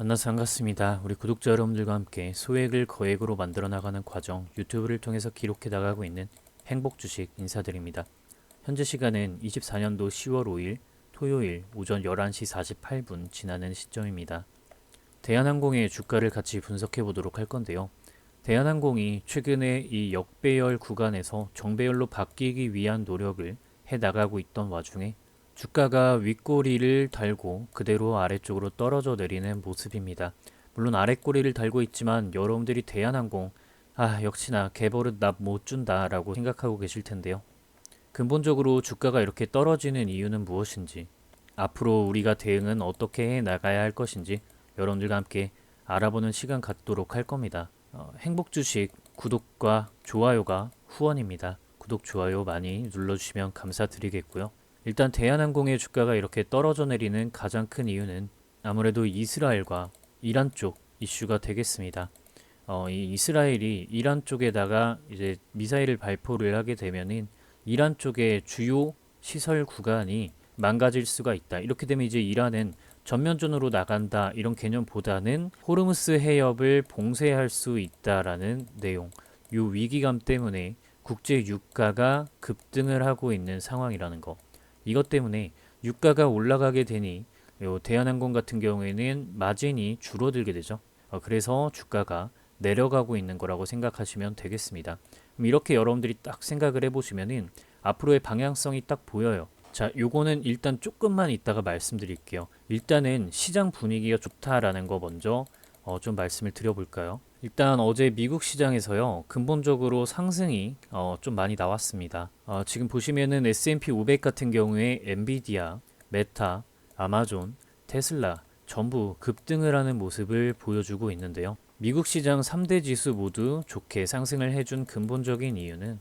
만나서 반갑습니다. 우리 구독자 여러분들과 함께 소액을 거액으로 만들어 나가는 과정 유튜브를 통해서 기록해 나가고 있는 행복 주식 인사드립니다. 현재 시간은 24년도 10월 5일 토요일 오전 11시 48분 지나는 시점입니다. 대한항공의 주가를 같이 분석해 보도록 할 건데요. 대한항공이 최근에 이 역배열 구간에서 정배열로 바뀌기 위한 노력을 해 나가고 있던 와중에 주가가 윗꼬리를 달고 그대로 아래쪽으로 떨어져 내리는 모습입니다. 물론 아랫꼬리를 달고 있지만 여러분들이 대한항공 아 역시나 개버릇 납 못 준다 라고 생각하고 계실 텐데요. 근본적으로 주가가 이렇게 떨어지는 이유는 무엇인지 앞으로 우리가 대응은 어떻게 해 나가야 할 것인지 여러분들과 함께 알아보는 시간 갖도록 할 겁니다. 어, 행복 주식 구독과 좋아요가 후원입니다. 구독 좋아요 많이 눌러주시면 감사드리겠고요. 일단 대한항공의 주가가 이렇게 떨어져 내리는 가장 큰 이유는 아무래도 이스라엘과 이란 쪽 이슈가 되겠습니다. 어, 이 이스라엘이 이란 쪽에다가 이제 미사일을 발포를 하게 되면은 이란 쪽의 주요 시설 구간이 망가질 수가 있다. 이렇게 되면 이제 이란은 전면전으로 나간다 이런 개념보다는 호르무스 해협을 봉쇄할 수 있다라는 내용. 요 위기감 때문에 국제 유가가 급등을 하고 있는 상황이라는 거. 이것 때문에 유가가 올라가게 되니 요 대한항공 같은 경우에는 마진이 줄어들게 되죠. 어, 그래서 주가가 내려가고 있는 거라고 생각하시면 되겠습니다. 이렇게 여러분들이 딱 생각을 해보시면은 앞으로의 방향성이 딱 보여요. 자, 요거는 일단 조금만 이따가 말씀드릴게요. 일단은 시장 분위기가 좋다라는 거 먼저 어, 좀 말씀을 드려볼까요? 일단 어제 미국 시장에서요 근본적으로 상승이 어, 좀 많이 나왔습니다. 어, 지금 보시면은 S&P 500 같은 경우에 엔비디아, 메타, 아마존, 테슬라 전부 급등을 하는 모습을 보여주고 있는데요. 미국 시장 3대 지수 모두 좋게 상승을 해준 근본적인 이유는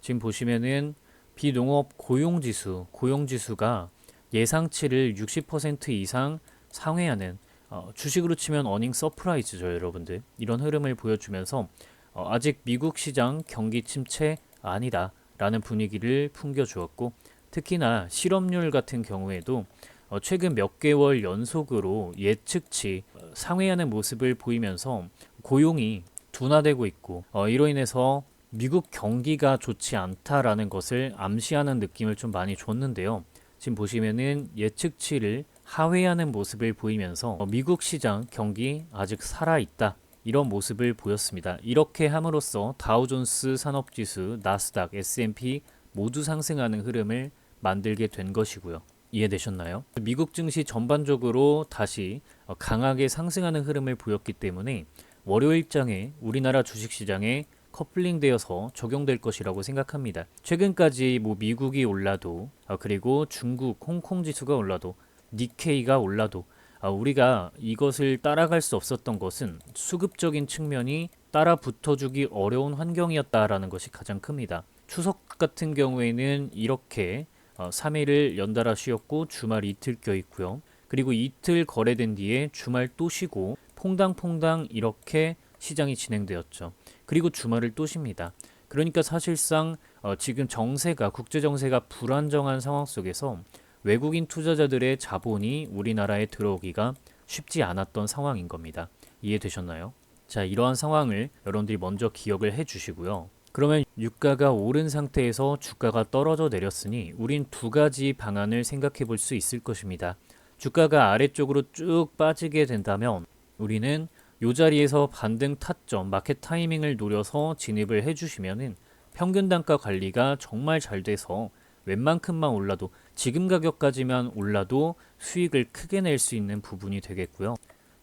지금 보시면은 비농업 고용지수, 고용지수가 예상치를 60% 이상 상회하는 어, 주식으로 치면 어닝 서프라이즈죠, 여러분들. 이런 흐름을 보여주면서 어, 아직 미국 시장 경기 침체 아니다 라는 분위기를 풍겨주었고 특히나 실업률 같은 경우에도 어, 최근 몇 개월 연속으로 예측치 어, 상회하는 모습을 보이면서 고용이 둔화되고 있고 어, 이로 인해서 미국 경기가 좋지 않다라는 것을 암시하는 느낌을 좀 많이 줬는데요. 지금 보시면은 예측치를 하회하는 모습을 보이면서 미국 시장 경기 아직 살아있다. 이런 모습을 보였습니다. 이렇게 함으로써 다우존스 산업지수, 나스닥, S&P 모두 상승하는 흐름을 만들게 된 것이고요. 이해되셨나요? 미국 증시 전반적으로 다시 강하게 상승하는 흐름을 보였기 때문에 월요일장에 우리나라 주식시장에 커플링되어서 적용될 것이라고 생각합니다. 최근까지 뭐 미국이 올라도 아, 그리고 중국, 홍콩 지수가 올라도 니케이가 올라도 아, 우리가 이것을 따라갈 수 없었던 것은 수급적인 측면이 따라 붙어주기 어려운 환경이었다라는 것이 가장 큽니다. 추석 같은 경우에는 이렇게 어, 3일을 연달아 쉬었고 주말 이틀 껴 있고요. 그리고 이틀 거래된 뒤에 주말 또 쉬고 퐁당퐁당 이렇게 시장이 진행되었죠. 그리고 주말을 또 쉽니다. 그러니까 사실상 어, 지금 정세가 국제 정세가 불안정한 상황 속에서 외국인 투자자들의 자본이 우리나라에 들어오기가 쉽지 않았던 상황인 겁니다. 이해되셨나요? 자, 이러한 상황을 여러분들이 먼저 기억을 해 주시고요. 그러면 유가가 오른 상태에서 주가가 떨어져 내렸으니 우린 두 가지 방안을 생각해 볼 수 있을 것입니다. 주가가 아래쪽으로 쭉 빠지게 된다면 우리는 이 자리에서 반등 타점, 마켓 타이밍을 노려서 진입을 해 주시면은 평균 단가 관리가 정말 잘 돼서 웬만큼만 올라도 지금 가격까지만 올라도 수익을 크게 낼 수 있는 부분이 되겠고요.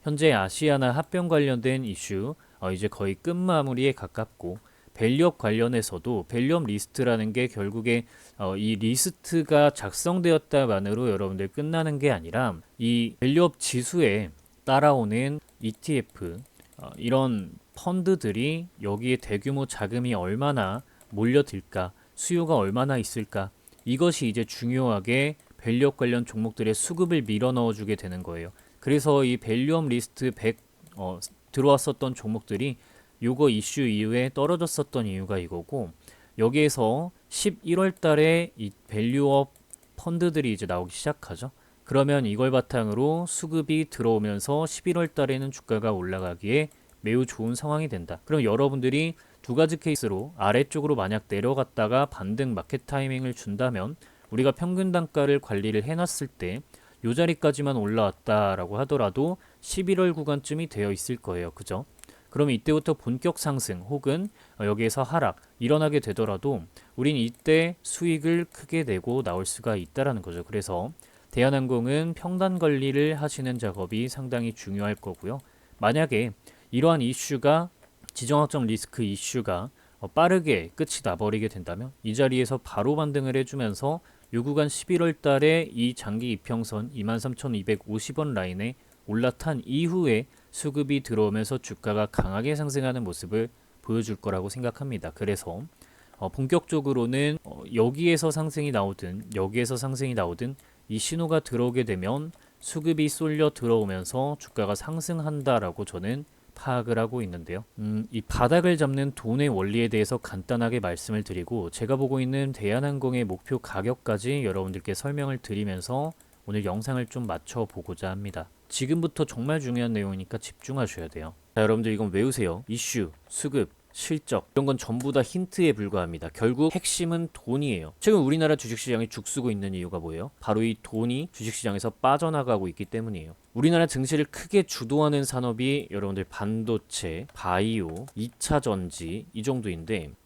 현재 아시아나 합병 관련된 이슈 어, 이제 거의 끝마무리에 가깝고 밸류업 관련해서도 밸류업 리스트라는 게 결국에 어, 이 리스트가 작성되었다만으로 여러분들 끝나는 게 아니라 이 밸류업 지수에 따라오는 ETF 어, 이런 펀드들이 여기에 대규모 자금이 얼마나 몰려들까 수요가 얼마나 있을까 이것이 이제 중요하게 밸류업 관련 종목들의 수급을 밀어 넣어주게 되는 거예요. 그래서 이 밸류업 리스트 100 어, 들어왔었던 종목들이 요거 이슈 이후에 떨어졌었던 이유가 이거고 여기에서 11월 달에 이 밸류업 펀드들이 이제 나오기 시작하죠. 그러면 이걸 바탕으로 수급이 들어오면서 11월 달에는 주가가 올라가기에 매우 좋은 상황이 된다. 그럼 여러분들이 두 가지 케이스로 아래쪽으로 만약 내려갔다가 반등 마켓 타이밍을 준다면 우리가 평균 단가를 관리를 해놨을 때 요 자리까지만 올라왔다라고 하더라도 11월 구간쯤이 되어 있을 거예요. 그죠? 그러면 이때부터 본격 상승 혹은 여기에서 하락 일어나게 되더라도 우린 이때 수익을 크게 내고 나올 수가 있다라는 거죠. 그래서 대한항공은 평단 관리를 하시는 작업이 상당히 중요할 거고요. 만약에 이러한 이슈가 지정학적 리스크 이슈가 어, 빠르게 끝이 나버리게 된다면 이 자리에서 바로 반등을 해주면서 요 구간 11월 달에 이 장기 이평선 23,250원 라인에 올라탄 이후에 수급이 들어오면서 주가가 강하게 상승하는 모습을 보여줄 거라고 생각합니다. 그래서 어, 본격적으로는 어, 여기에서 상승이 나오든 여기에서 상승이 나오든 이 신호가 들어오게 되면 수급이 쏠려 들어오면서 주가가 상승한다라고 저는 파악을 하고 있는데요. 음, 이 바닥을 잡는 돈의 원리에 대해서 간단하게 말씀을 드리고 제가 보고 있는 대한항공의 목표 가격까지 여러분들께 설명을 드리면서 오늘 영상을 좀 맞춰 보고자 합니다. 지금부터 정말 중요한 내용이니까 집중하셔야 돼요. 자, 여러분들 이건 외우세요. 이슈, 수급, 실적 이런 건 전부 다 힌트에 불과합니다. 결국 핵심은 돈이에요. 최근 우리나라 주식시장이 죽쓰고 있는 이유가 뭐예요? 바로 이 돈이 주식시장에서 빠져나가고 있기 때문이에요. 우리나라 증시를 크게 주도하는 산업이 여러분들 반도체, 바이오, 2차 전지 이 정도인데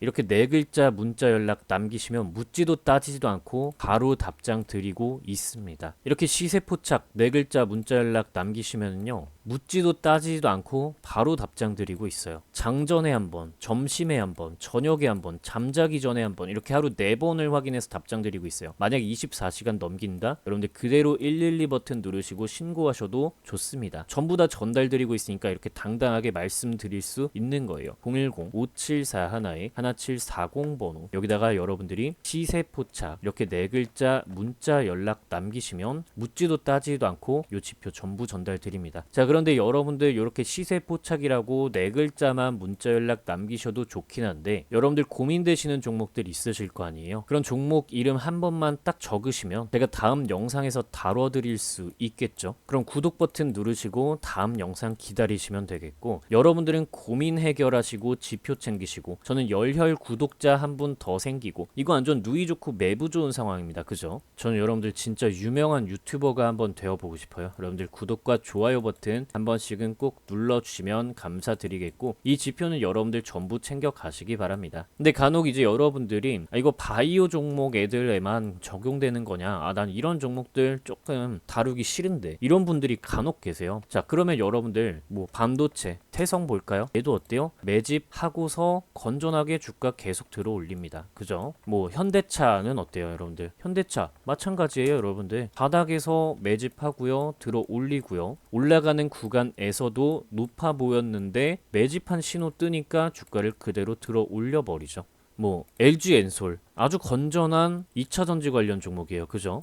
이렇게 네 글자 문자 연락 남기시면 묻지도 따지지도 않고 바로 답장 드리고 있습니다. 이렇게 시세 포착 네 글자 문자 연락 남기시면요. 묻지도 따지지도 않고 바로 답장 드리고 있어요. 장전에 한 번, 점심에 한 번, 저녁에 한 번, 잠자기 전에 한 번, 이렇게 하루 네 번을 확인해서 답장 드리고 있어요. 만약 24시간 넘긴다? 여러분들 그대로 112 버튼 누르시고 신고하셔도 좋습니다. 전부 다 전달 드리고 있으니까 이렇게 당당하게 말씀드릴 수 있는 거예요. 010-5741에 1740 번호. 여기다가 여러분들이 시세 포착 이렇게 네 글자 문자 연락 남기시면 묻지도 따지지도 않고 요 지표 전부 전달 드립니다. 자, 그럼 그런데 여러분들 이렇게 시세 포착이라고 네 글자만 문자 연락 남기셔도 좋긴 한데 여러분들 고민되시는 종목들 있으실 거 아니에요. 그런 종목 이름 한 번만 딱 적으시면 제가 다음 영상에서 다뤄드릴 수 있겠죠. 그럼 구독 버튼 누르시고 다음 영상 기다리시면 되겠고 여러분들은 고민 해결하시고 지표 챙기시고 저는 열혈 구독자 한 분 더 생기고 이거 완전 누이 좋고 매부 좋은 상황입니다. 그죠? 저는 여러분들 진짜 유명한 유튜버가 한번 되어보고 싶어요. 여러분들 구독과 좋아요 버튼 한 번씩은 꼭 눌러주시면 감사드리겠고 이 지표는 여러분들 전부 챙겨 가시기 바랍니다. 근데 간혹 이제 여러분들이 아, 이거 바이오 종목 애들에만 적용되는 거냐? 아, 난 이런 종목들 조금 다루기 싫은데 이런 분들이 간혹 계세요. 자, 그러면 여러분들 뭐 반도체, 태성 볼까요? 얘도 어때요? 매집하고서 건전하게 주가 계속 들어 올립니다. 그죠? 뭐 현대차는 어때요, 여러분들? 현대차 마찬가지예요, 여러분들. 바닥에서 매집하고요, 들어 올리고요. 올라가는 구간에서도 높아 보였는데 매집한 신호 뜨니까 주가를 그대로 들어 올려 버리죠. 뭐 LG 엔솔 아주 건전한 2차 전지 관련 종목이에요. 그죠?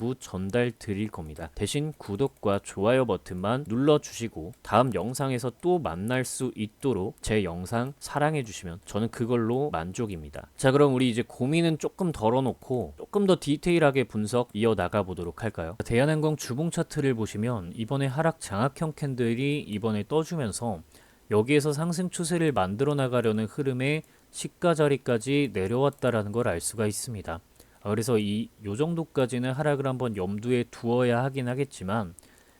전달 드릴 겁니다. 대신 구독과 좋아요 버튼만 눌러주시고 다음 영상에서 또 만날 수 있도록 제 영상 사랑해 주시면 저는 그걸로 만족입니다. 자 그럼 우리 이제 고민은 조금 덜어놓고 조금 더 디테일하게 분석 이어나가 보도록 할까요? 대한항공 주봉 차트를 보시면 이번에 하락 장악형 캔들이 이번에 떠주면서 여기에서 상승 추세를 만들어 나가려는 흐름의 시가 자리까지 내려왔다라는 걸 알 수가 있습니다. 아, 그래서 이 요 정도까지는 하락을 한번 염두에 두어야 하긴 하겠지만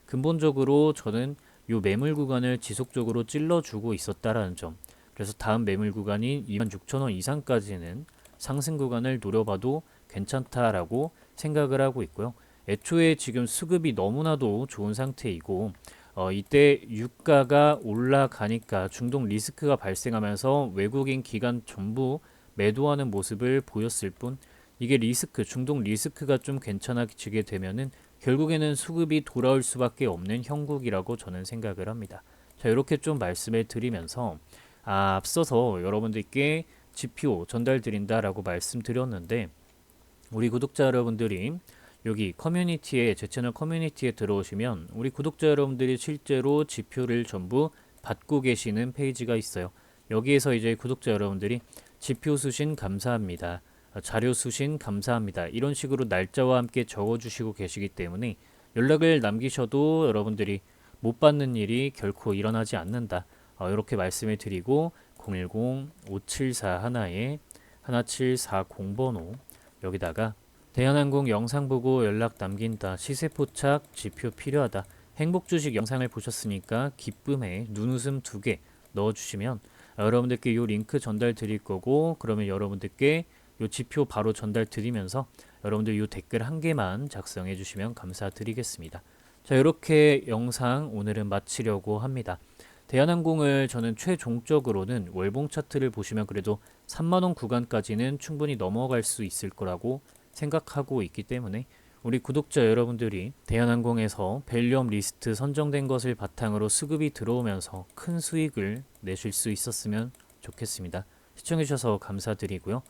근본적으로 저는 요 매물 구간을 지속적으로 찔러주고 있었다라는 점. 그래서 다음 매물 구간인 26,000원 이상까지는 상승 구간을 노려봐도 괜찮다라고 생각을 하고 있고요. 애초에 지금 수급이 너무나도 좋은 상태이고 어, 이때 유가가 올라가니까 중동 리스크가 발생하면서 외국인 기관 전부 매도하는 모습을 보였을 뿐 이게 리스크, 중동 리스크가 좀 괜찮아지게 되면은 결국에는 수급이 돌아올 수밖에 없는 형국이라고 저는 생각을 합니다. 자, 이렇게 좀 말씀을 드리면서 아, 앞서서 여러분들께 지표 전달드린다라고 말씀드렸는데 우리 구독자 여러분들이 여기 커뮤니티에 제 채널 커뮤니티에 들어오시면 우리 구독자 여러분들이 실제로 지표를 전부 받고 계시는 페이지가 있어요. 여기에서 이제 구독자 여러분들이 지표 수신 감사합니다. 자료 수신 감사합니다. 이런 식으로 날짜와 함께 적어주시고 계시기 때문에 연락을 남기셔도 여러분들이 못 받는 일이 결코 일어나지 않는다. 어, 이렇게 말씀을 드리고 010-574 하나에 1740번호 여기다가 대한항공 영상 보고 연락 남긴다. 시세 포착 지표 필요하다. 행복 주식 영상을 보셨으니까 기쁨에 눈웃음 두 개 넣어주시면 여러분들께 이 링크 전달 드릴 거고 그러면 여러분들께 이 지표 바로 전달 드리면서 여러분들 이 댓글 한 개만 작성해 주시면 감사드리겠습니다. 자 이렇게 영상 오늘은 마치려고 합니다. 대한항공을 저는 최종적으로는 월봉 차트를 보시면 그래도 3만원 구간까지는 충분히 넘어갈 수 있을 거라고 생각하고 있기 때문에 우리 구독자 여러분들이 대한항공에서 밸류업 리스트 선정된 것을 바탕으로 수급이 들어오면서 큰 수익을 내실 수 있었으면 좋겠습니다. 시청해주셔서 감사드리고요.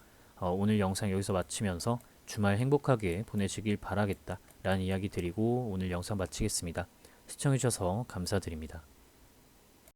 어, 오늘 영상 여기서 마치면서 주말 행복하게 보내시길 바라겠다 라는 이야기 드리고 오늘 영상 마치겠습니다. 시청해주셔서 감사드립니다.